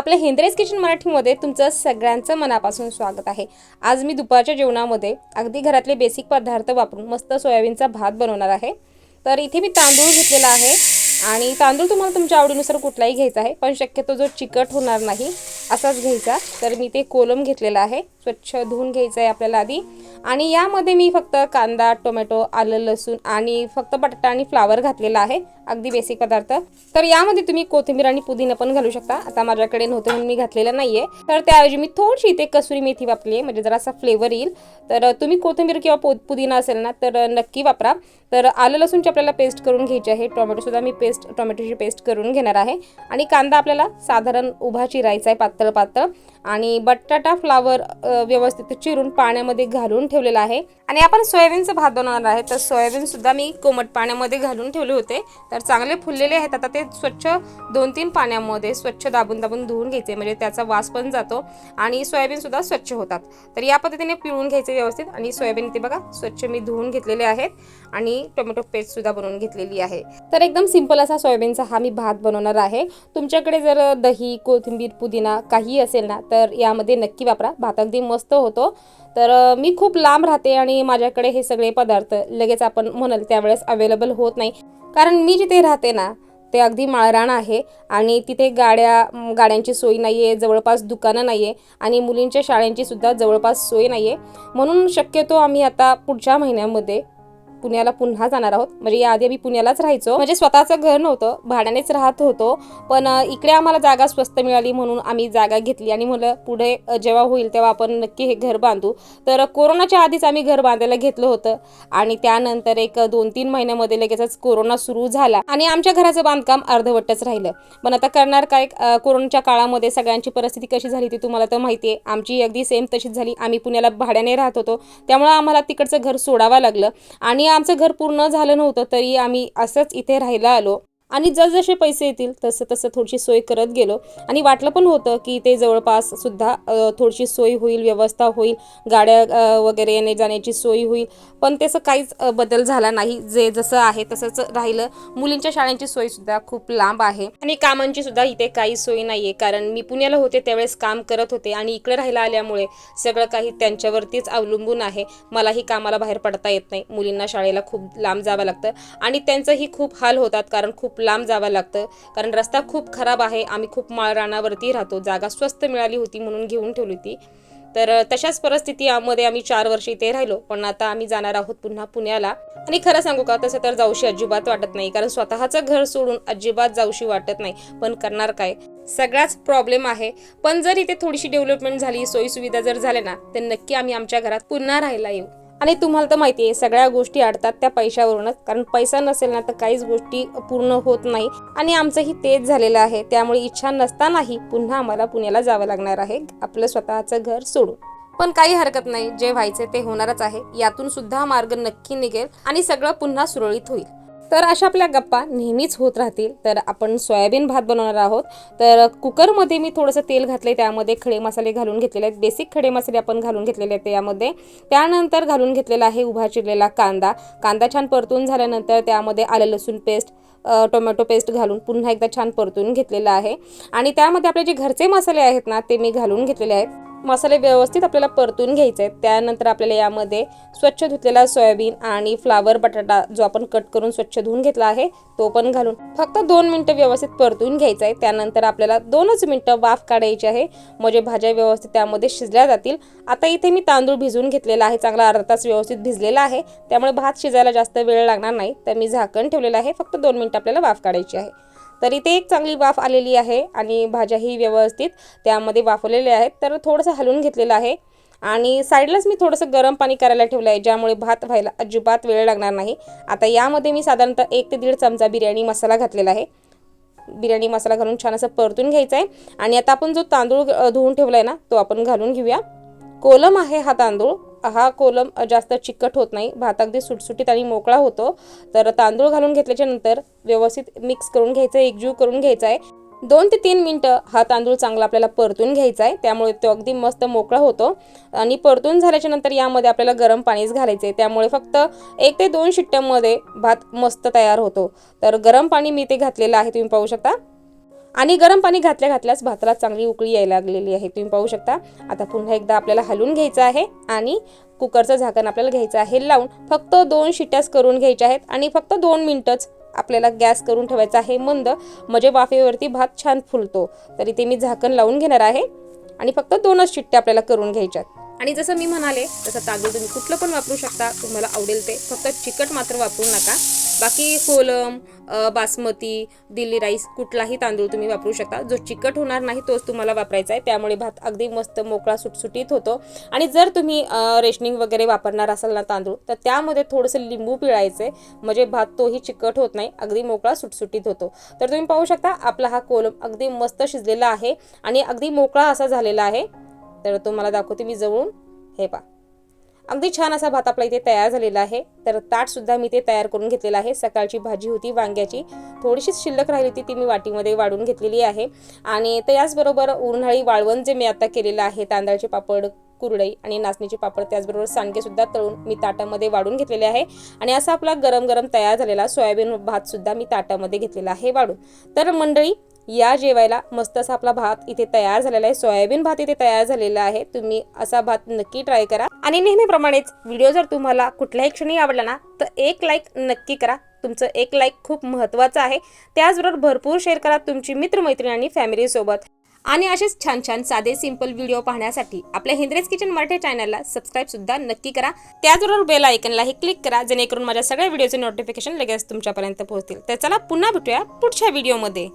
आपल्या हेंद्रेस किचन मराठीमध्ये तुमचं सगळ्यांचं मनापासून स्वागत आहे. आज मी दुपारच्या जेवणामध्ये अगदी घरातले बेसिक पदार्थ वापरून मस्त सोयाबीनचा भात बनवणार आहे. तर इथे मी तांदूळ घेतलेला आहे आणि तांदूळ तुम्हाला तुमच्या आवडीनुसार कुठलाही घ्यायचा आहे पण शक्यतो जो चिकट होणार नाही असाच घ्यायचा. तर मी ते कोलम घेतलेला आहे. स्वच्छ धुवून घ्यायचं आहे आपल्याला आधी. आणि यामध्ये मी फक्त कांदा टोमॅटो आलं लसूण आणि फक्त बटाटा आणि फ्लावर घातलेला आहे. अगदी बेसिक पदार्थ. तर यामध्ये तुम्ही कोथिंबीर आणि पुदिना पण घालू शकता. आता माझ्याकडे नव्हतं म्हणून मी घातलेलं नाहीये. तर त्याऐवजी मी थोडीशी इथे कसुरी मेथी वापरली आहे. म्हणजे जरासा फ्लेवर येईल. तर तुम्ही कोथिंबीर किंवा पु पुदिना असेल ना तर नक्की वापरा. तर आलं लसूणची आपल्याला पेस्ट करून घ्यायची आहे. टोमॅटोसुद्धा मी पेस्ट टोमॅटोची पेस्ट करून घेणार आहे. आणि कांदा आपल्याला साधारण उभा चिरायचा आहे पातळ पातळ. आणि बटाटा फ्लावर व्यवस्थित चिरून पाण्यामध्ये घालून ठेवलेलं आहे. आणि आपण सोयाबीनचं भात बनवणार आहे. तर सोयाबीन सुद्धा मी कोमट पाण्यामध्ये घालून ठेवले होते. तर चांगले फुललेले आहेत. आता ते स्वच्छ दोन तीन पाण्यामध्ये स्वच्छ दाबून दाबून धुवून घ्यायचे. म्हणजे त्याचा वास पण जातो आणि सोयाबीन सुद्धा स्वच्छ होतात. तर या पद्धतीने पिळून घ्यायचे व्यवस्थित. आणि सोयाबीन ते बघा स्वच्छ मी धुवून घेतलेले आहेत. आणि टोमॅटो पेस्ट सुद्धा बनवून घेतलेली आहे. तर एकदम सिंपल असा सोयाबीनचा हा मी भात बनवणार आहे. तुमच्याकडे जर दही कोथिंबीर पुदिना काही असेल ना तर यामध्ये नक्की वापरा. भात अगदी मस्त होतो. तर मी खूप लांब राहते आणि माझ्याकडे हे सगळे पदार्थ लगेच आपण म्हणाल त्यावेळेस अवेलेबल होत नाही. कारण मी जिथे राहते ना ते अगदी माळराण आहे आणि तिथे गाड्या गाड्यांची सोय नाही आहे जवळपास दुकानं नाही आहे आणि मुलींच्या शाळांची सुद्धा जवळपास सोय नाही आहे म्हणून शक्यतो आम्ही आता पुढच्या महिन्यामध्ये पुण्याला पुन्हा जाणार आहोत. म्हणजे याआधी आम्ही पुण्यालाच राहायचो. म्हणजे स्वतःचं घर नव्हतं भाड्यानेच राहत होतो. पण इकडे आम्हाला जागा स्वस्त मिळाली म्हणून आम्ही जागा घेतली आणि मला पुढे जेव्हा होईल तेव्हा आपण नक्की हे घर बांधू. तर कोरोनाच्या आधीच आम्ही घर बांधायला घेतलं होतं. आणि त्यानंतर एक दोन तीन महिन्यामध्ये लगेचच कोरोना सुरू झाला. आणि आमच्या घराचं बांधकाम अर्धवटच राहिलं. पण आता करणार काय? कोरोनाच्या काळामध्ये सगळ्यांची परिस्थिती कशी झाली ती तुम्हाला तर माहिती आहे. आमची अगदी सेम तशीच झाली. आम्ही पुण्याला भाड्याने राहत होतो. त्यामुळं आम्हाला तिकडचं घर सोडावं लागलं. आणि आमचं घर पूर्ण झालं नव्हतं तरी आम्ही असंच इथे राहायला आलो. आणि जसजसे पैसे येतील तसं तसं थोडीशी सोय करत गेलो. आणि वाटलं पण होतं की ते जवळपास सुद्धा थोडीशी सोय होईल व्यवस्था होईल गाड्या वगैरे येणे जाण्याची सोय होईल. पण त्याचं काहीच बदल झाला नाही. जे जसं आहे तसंच राहिलं. मुलींच्या शाळांची सोयसुद्धा खूप लांब आहे. आणि कामांची सुद्धा इथे काही सोय नाही आहे कारण मी पुण्याला होते त्यावेळेस काम करत होते. आणि इकडे राहायला आल्यामुळे सगळं काही त्यांच्यावरतीच अवलंबून आहे. मलाही कामाला बाहेर पडता येत नाही. मुलींना शाळेला खूप लांब जावं लागतं. आणि त्यांचंही खूप हाल होतात. कारण खूप लांब जावं लागतं. कारण रस्ता खूप खराब आहे. आम्ही खूप माळरानावरती राहतो. जागा स्वस्त मिळाली होती म्हणून घेऊन ठेवली होती. तर तशाच परिस्थितीमध्ये आम्ही चार वर्ष इथे राहिलो. पण आता आम्ही जाणार आहोत पुन्हा पुण्याला. आणि खरं सांगू का? तसं तर जाऊशी अजिबात वाटत नाही. कारण स्वतःचं घर सोडून अजिबात जाऊशी वाटत नाही. पण करणार काय? सगळाच प्रॉब्लेम आहे. पण जर इथे थोडीशी डेव्हलपमेंट झाली सोयीसुविधा जर झाल्या ना तर नक्की आम्ही आमच्या घरात पुन्हा राहायला येऊ. आणि तुम्हाला तर माहिती आहे सगळ्या गोष्टी अडतात त्या पैशावरूनच. कारण पैसा नसेल ना तर काहीच गोष्टी पूर्ण होत नाही. आणि आमचंही तेच झालेलं आहे. त्यामुळे इच्छा नसतानाही पुन्हा आम्हाला पुण्याला जावं लागणार आहे. आपलं स्वतःचं घर सोडून. पण काही हरकत नाही. जे व्हायचे ते होणारच आहे. यातून सुद्धा मार्ग नक्की निघेल आणि सगळं पुन्हा सुरळीत होईल. तर अशा आपल्या गप्पा नेहमीच होत राहतील. तर आपण सोयाबीन भात बनवणार आहोत. तर कुकरमध्ये मी थोडंसं तेल घातले त्यामध्ये खडे मसाले घालून घेतलेले आहेत. बेसिक खडे मसाले आपण घालून घेतलेले आहेत त्यामध्ये. त्यानंतर घालून घेतलेला आहे उभा चिरलेला कांदा. कांदा छान परतून झाल्यानंतर त्यामध्ये आलं लसूण पेस्ट टोमॅटो पेस्ट घालून पुन्हा एकदा छान परतून घेतलेला आहे. आणि त्यामध्ये आपले जे घरचे मसाले आहेत ना ते मी घालून घेतलेले आहेत. मसाले व्यवस्थित आपल्याला परतून घ्यायचे आहेत. त्यानंतर आपल्याला यामध्ये स्वच्छ धुतलेला सोयाबीन आणि फ्लावर बटाटा जो आपण कट करून स्वच्छ धुवून घेतला आहे तो पण घालून फक्त दोन मिनटं व्यवस्थित परतून घ्यायचं आहे. त्यानंतर आपल्याला दोनच मिनटं वाफ काढायची आहे. म्हणजे भाज्या व्यवस्थित त्यामध्ये शिजल्या जातील. आता इथे मी तांदूळ भिजवून घेतलेला आहे. चांगला अर्धा तास व्यवस्थित भिजलेला आहे. त्यामुळे भात शिजायला जास्त वेळ लागणार नाही. तर मी झाकण ठेवलेलं आहे. फक्त दोन मिनटं आपल्याला वाफ काढायची आहे. तर इथे एक चांगली वाफ आलेली आहे आणि भाज्याही व्यवस्थित त्यामध्ये वाफवलेल्या आहेत. तर थोडंसं हलवून घेतलेलं आहे. आणि साईडलाच मी थोडंसं गरम पाणी करायला ठेवलं आहे ज्यामुळे भात व्हायला अजिबात वेळ लागणार नाही. आता यामध्ये मी साधारणतः एक ते दीड चमचा बिर्याणी मसाला घातलेला आहे. बिर्याणी मसाला घालून छान असं परतून घ्यायचा आहे आणि आता आपण जो तांदूळ धुवून ठेवला आहे ना तो आपण घालून घेऊया. कोलम आहे हा तांदूळ. हा कोलम जास्त चिकट होत नाही. भात अगदी सुटसुटीत आणि मोकळा होतो. तर तांदूळ घालून घेतल्याच्या नंतर व्यवस्थित मिक्स करून घ्यायचं आहे एकजीव करून घ्यायचा आहे दोन ते तीन मिनटं हा तांदूळ चांगला आपल्याला परतून घ्यायचा आहे त्यामुळे तो अगदी मस्त मोकळा होतो. आणि परतून झाल्याच्यानंतर यामध्ये आपल्याला गरम पाणीच घालायचं आहे त्यामुळे फक्त एक ते दोन शिट्ट्यांमध्ये भात मस्त तयार होतो. तर गरम पाणी मी ते घातलेलं आहे. तुम्ही पाहू शकता. आणि गरम पाणी घातल्या घातल्यास भाताला चांगली उकळी यायला लागलेली आहे. तुम्ही पाहू शकता. आता पुन्हा एकदा आपल्याला हलवून घ्यायचं आहे आणि कुकरचं झाकण आपल्याला घ्यायचं आहे. लावून फक्त दोन शिट्याच करून घ्यायच्या आहेत आणि फक्त दोन मिनटंच आपल्याला गॅस करून ठेवायचा आहे. मंद म्हणजे वाफेवरती भात छान फुलतो. तर इथे मी झाकण लावून घेणार आहे आणि फक्त दोनच शिट्ट्या आपल्याला करून घ्यायच्यात आणि जसं मी म्हणाले तसं तांदूळ तुम्ही कुठलं पण वापरू शकता. तुम्हाला आवडेल ते. फक्त चिकट मात्र वापरू नका. बाकी कोलम बासमती दिल्ली राईस कुठलाही तांदूळ तुम्ही वापरू शकता. जो चिकट होणार नाही तोच तुम्हाला वापरायचा आहे. त्यामुळे भात अगदी मस्त मोकळा सुटसुटीत होतो. आणि जर तुम्ही रेशनिंग वगैरे वापरणार असाल ना तांदूळ तर त्यामध्ये थोडंसं लिंबू पिळायचं. आहे म्हणजे भात तोही चिकट होत नाही अगदी मोकळा सुटसुटीत होतो. तर तुम्ही पाहू शकता आपला हा कोलम अगदी मस्त शिजलेला आहे. आणि अगदी मोकळा असा झालेला आहे. तर तुम्हाला दाखवते मी जवळून. हे पा अगदी छान असा भात आपला इथे तयार झालेला आहे. तर ताट सुद्धा मी ते तयार करून घेतलेलं आहे. सकाळची भाजी होती वांग्याची. थोडीशीच शिल्लक राहिली होती ती मी वाटीमध्ये वाढून घेतलेली आहे. आणि त्याचबरोबर उन्हाळी वाळवण जे मी आता केलेलं आहे तांदळाचे पापड कुरडई आणि नाचणीचे पापड त्याचबरोबर सांडगेसुद्धा तळून मी ताटामध्ये वाढून घेतलेले आहे. आणि असा आपला गरम गरम तयार झालेला सोयाबीन भात सुद्धा मी ताटामध्ये घेतलेला आहे वाढून. तर मंडळी या जेवायला मस्त असा आपला भात इथे तयार झालेला आहे. सोयाबीन भात इथे तयार झालेला आहे. तुम्ही असा भात नक्की ट्राय करा. आणि नेहमीप्रमाणेच व्हिडिओ जर तुम्हाला कुठल्याही क्षणी आवडला ना तर एक लाईक नक्की करा. तुमचं एक लाईक खूप महत्त्वाचं आहे. त्याचबरोबर भरपूर शेअर करा तुमची मित्रमैत्रिणी आणि फॅमिलीसोबत आणि असेच छान छान साधे सिंपल व्हिडिओ पाहण्यासाठी आपल्या हिंद्रेज किचन मराठी चॅनलला सबस्क्राईब सुद्धा नक्की करा. त्याचबरोबर बेल आयकनलाही क्लिक करा जेणेकरून माझ्या सगळ्या व्हिडिओचे नोटिफिकेशन लगेच तुमच्यापर्यंत पोहोचतील. तर चला पुन्हा भेटूया पुढच्या व्हिडिओमध्ये